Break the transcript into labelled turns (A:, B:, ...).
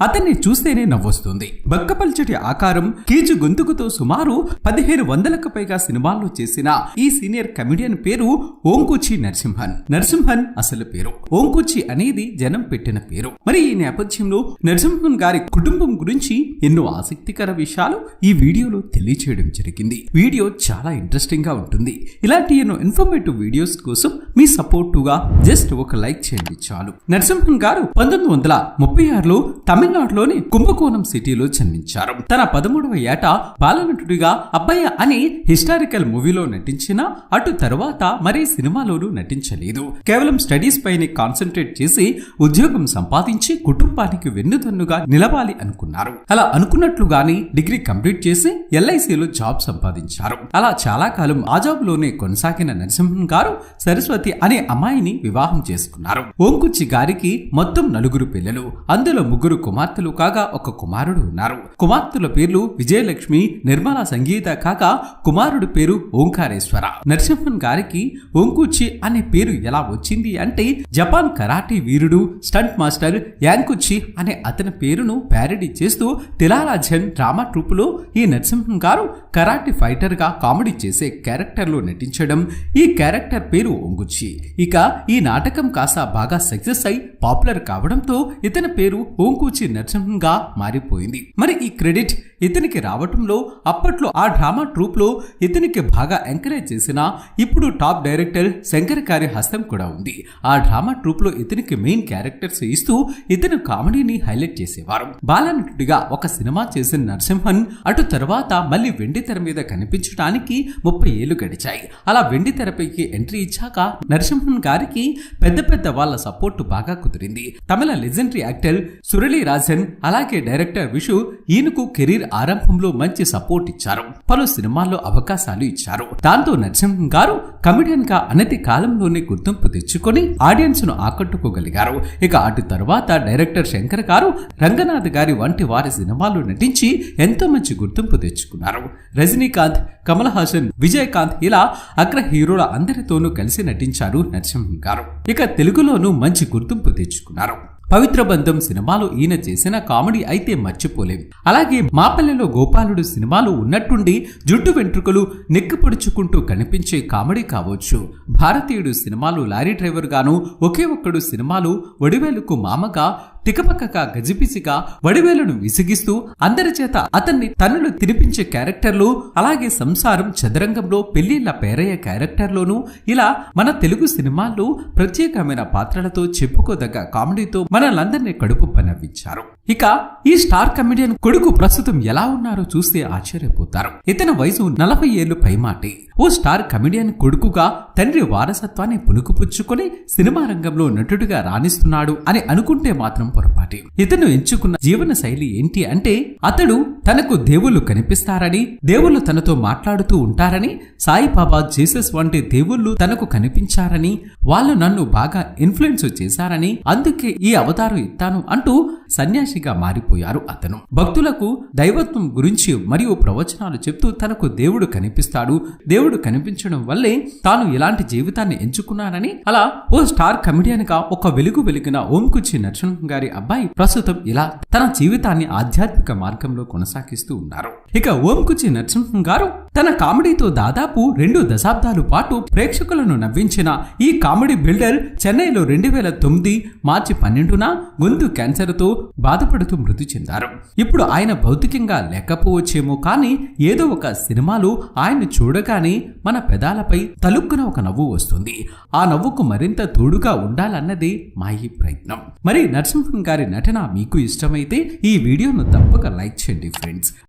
A: అతన్ని చూస్తేనే నవ్వొస్తుంది. బక్కపల్చటి ఆకారం కీచు గొంతుకుతో సుమారు పదిహేను వందలకు పైగా సినిమాల్లో చేసిన ఈ సీనియర్ కమెడియన్ పేరు ఓంకుచి నరసింహన్. నరసింహన్ అసలు పేరు. ఓంకుచి అనేది జనం పెట్టిన పేరు. మరి ఈ నేపథ్యంలో నరసింహన్ గారి కుటుంబం గురించి ఎన్నో ఆసక్తికర విషయాలు ఈ వీడియోలో తెలియచేయడం జరిగింది. వీడియో చాలా ఇంట్రెస్టింగ్గా ఉంటుంది. ఇలాంటి ఎన్నో ఇన్ఫర్మేటివ్ వీడియోస్ కోసం మీ సపోర్టుగా జస్ట్ ఒక లైక్ చేయండి చాలు. నరసింహన్ గారు పంతొమ్మిది వందల ముప్పై ఆరులో తమిళనాడులోని కుంభకోణం సిటీలో జన్మించారు. తన పదమూడవ ఏట బాలనటుడిగా అబ్బయ్య అని హిస్టారికల్ మూవీలో నటించిన అటు తరువాత మరే సినిమాలోనూ నటించలేదు. కేవలం స్టడీస్ పైనే కాన్సన్ట్రేట్ చేసి ఉద్యోగం సంపాదించి కుటుంబానికి వెన్నుదన్నుగా నిలవాలి అనుకున్నారు. అలా అనుకున్నట్లుగానే డిగ్రీ కంప్లీట్ చేసి ఎల్ఐసిలో జాబ్ సంపాదించారు. అలా చాలా కాలం ఆ జాబ్లోనే కొనసాగిన నరసింహన్ గారు సరస్వతి అనే అమ్మాయిని వివాహం చేసుకున్నారు. ఓంకుచ్చి గారికి మొత్తం నలుగురు పిల్లలు. అందులో ముగ్గురు కుమార్తెలు కాగా ఒక కుమారుడు ఉన్నారు. కుమార్తెల పేర్లు విజయలక్ష్మి నిర్మల సంగీత కాగా కుమారుడి పేరు ఓంకారేశ్వర. నరసింహన్ గారికి ఓంకుచి అనే పేరు ఎలా వచ్చింది అంటే జపాన్ కరాటే వీరుడు స్టంట్ మాస్టర్ యాంకుచి అనే అతని పేరును ప్యారడీ చేస్తూ తిలారాజన్ డ్రామా ట్రూపులో ఈ నరసింహన్ గారు కరాటే ఫైటర్గా కామెడీ చేసే క్యారెక్టర్లో నటించడం ఈ క్యారెక్టర్ పేరు ఓంగుచి ఇక ఈ నాటకం కాస్త బాగా సక్సెస్ అయి పాపులర్ కావడంతో ఇతని పేరు ఓంకుచి నరసింహన్గా మారిపోయింది. మరి ఈ క్రెడిట్ ఇతనికి రావటంలో అప్పట్లో ఆ డ్రామా ట్రూప్లో ఇతనికి బాగా ఎంకరేజ్ చేసిన ఇప్పుడు టాప్ డైరెక్టర్ శంకర్ గారి హస్తం కూడా ఉంది. ఆ డ్రామా ట్రూప్లో ఇతనికి మెయిన్ క్యారెక్టర్స్ ఇస్తూ ఇతను కామెడీని హైలైట్ చేసేవారు. బాలనటుడిగా ఒక సినిమా చేసిన నరసింహన్ అటు తర్వాత మళ్ళీ వెండి తెర మీద కనిపించడానికి ముప్పై ఏళ్ళు గడిచాయి. అలా వెండి తెరపైకి ఎంట్రీ ఇచ్చాక నరసింహన్ గారికి పెద్ద పెద్ద వాళ్ళ సపోర్ట్ బాగా కుదిరింది. తమిళ లెజెండరీ యాక్టర్ సురళి రాజన్ అలాగే డైరెక్టర్ విషు ఈయనకు కెరీర్ ఆరంభంలో మంచి సపోర్ట్ ఇచ్చారు. పలు సినిమాల్లో అవకాశాలు ఇచ్చారు. దాంతో నరసింహన్ గారు కమెడియన్గా అనతి కాలంలోనే గుర్తింపు తెచ్చుకొని ఆడియన్స్ను ఆకట్టుకోగలిగారు. ఇక అటు తర్వాత డైరెక్టర్ శంకర్ గారు రంగనాథ్ గారి వంటి వారి సినిమాల్లో నటించి ఎంతో మంచి గుర్తింపు తెచ్చుకున్నారు. రజనీకాంత్ కమల్ హాసన్ విజయకాంత్ ఇలా అగ్ర హీరోల అందరితోనూ కలిసి నటించారు నరసింహన్ గారు. ఇక తెలుగులోనూ మంచి గుర్తింపు తెచ్చుకున్నారు. పవిత్ర బంధం సినిమాలో ఈయన చేసిన కామెడీ అయితే మర్చిపోలేం. అలాగే మాపల్లెలో గోపాలుడు సినిమాలో ఉన్నట్టుండి జుట్టు వెంట్రుకలు నెక్కిపొడుచుకుంటూ కనిపించే కామెడీ కావచ్చు. భారతీయుడు సినిమాలో లారీ డ్రైవర్ గాను ఒకే ఒక్కడు సినిమాలు ఒడివేలుకు మామగా తికపకగా గజిపిసిగా వడివేలును విసిగిస్తూ అందరి చేత అతన్ని తనను తినిపించే క్యారెక్టర్లు అలాగే సంసారం చదరంగంలో పెళ్ళిళ్ళ పేరయ్య క్యారెక్టర్లోనూ ఇలా మన తెలుగు సినిమాల్లో ప్రత్యేకమైన పాత్రలతో చెప్పుకోదగ్గ కామెడీతో మనలందరినీ కడుపు నవ్వించారు ఇక ఈ స్టార్ కమెడియన్ కొడుకు ప్రస్తుతం ఎలా ఉన్నారో చూస్తే ఆశ్చర్యపోతారు. ఇతని వయసు నలభై ఏళ్ళు పైమాటి. ఓ స్టార్ కమెడియన్ కొడుకుగా తండ్రి వారసత్వాన్ని పుణుకుపుచ్చుకొని సినిమా రంగంలో నటుడిగా రాణిస్తున్నాడు అని అనుకుంటే మాత్రం పొరపాటి. ఇతను ఎంచుకున్న జీవన శైలి ఏంటి అంటే అతడు తనకు దేవుళ్ళు కనిపిస్తారని దేవుళ్ళు తనతో మాట్లాడుతూ ఉంటారని సాయిబాబా జీసస్ వంటి దేవుళ్ళు తనకు కనిపించారని వాళ్ళు నన్ను బాగా ఇన్ఫ్లుయెన్స్ చేశారని అందుకే ఈ అవతారం ఇస్తాను అంటూ సన్యాసిగా మారిపోయారు అతను. భక్తులకు దైవత్వం గురించి మరియు ప్రవచనాలు చెప్తూ తనకు దేవుడు కనిపిస్తాడు. దేవుడు కనిపించడం వల్లే తాను ఇలాంటి జీవితాన్ని ఎంచుకున్నానని అలా ఓ స్టార్ కమెడియన్గా ఒక వెలుగు వెలిగిన ఓంకుచి నరసింహం గారి అబ్బాయి ప్రస్తుతం ఇలా తన జీవితాన్ని ఆధ్యాత్మిక మార్గంలో కొనసాగిస్తూ ఉన్నారు. ఇక ఓంకుచి నరసింహం గారు తన కామెడీతో దాదాపు రెండు దశాబ్దాలు పాటు ప్రేక్షకులను నవ్వించిన ఈ కామెడీ బిల్డర్ చెన్నైలో రెండు వేల తొమ్మిది మార్చి పన్నెండున గొంతు క్యాన్సర్తో బాధపడుతూ మృతి చెందారు. ఇప్పుడు ఆయన భౌతికంగా లేకపోవచ్చేమో కానీ ఏదో ఒక సినిమాలో ఆయన చూడగానే మన పెదాలపై తలుక్కున ఒక నవ్వు వస్తుంది. ఆ నవ్వుకు మరింత తోడుగా ఉండాలన్నదే మా ఈ ప్రయత్నం. మరి నరసింహన్ గారి నటన మీకు ఇష్టమైతే ఈ వీడియోను తప్పక లైక్ చేయండి. friends